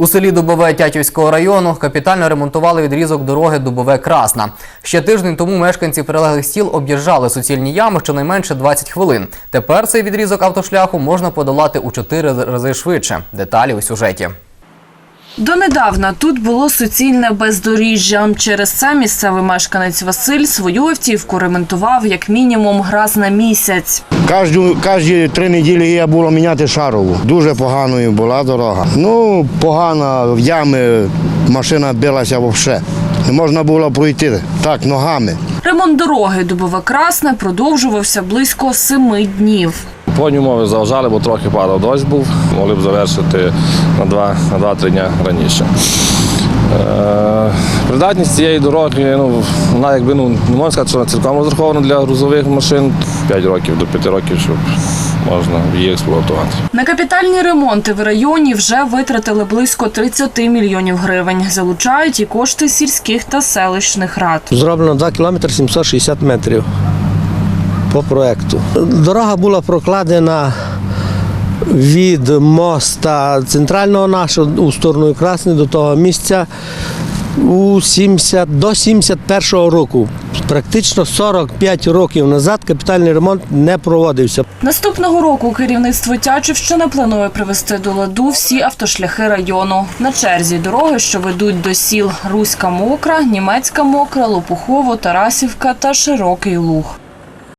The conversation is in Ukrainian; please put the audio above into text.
У селі Дубове Тячівського району капітально ремонтували відрізок дороги Дубове Красна. Ще тиждень тому мешканці прилеглих сіл об'їжджали суцільні ями щонайменше 20 хвилин. Тепер цей відрізок автошляху можна подолати у 4 рази швидше. Деталі у сюжеті. Донедавна тут було суцільне бездоріжжя. Через це місцевий мешканець Василь свою автівку ремонтував як мінімум раз на місяць. Кожну, кожні три неділі я було міняти шарову. Дуже поганою була дорога. Ну, погана, в ями машина билася взагалі. Не можна було пройти так, ногами. Ремонт дороги Дубове Красне продовжувався близько семи днів. Погодні умови заважали, бо трохи падав дощ був, могли б завершити на 2 на 2-3 дня раніше. Е, Придатність цієї дороги, ну, вона якби ну, не можна сказати, що вона цілком розрахована для грузових машин 5 років до 5 років, щоб можна її експлуатувати. На капітальні ремонти в районі вже витратили близько 30 мільйонів гривень. Залучають і кошти сільських та селищних рад. Зроблено 2 кілометри 760 метрів по проекту. Дорога була прокладена від моста центрального нашого у сторону Красни до того місця у 70, до 71-го року. Практично 45 років назад капітальний ремонт не проводився. Наступного року керівництво Тячівщини планує привести до ладу всі автошляхи району. На черзі дороги, що ведуть до сіл Руська Мокра, Німецька Мокра, Лопухово, Тарасівка та Широкий Луг.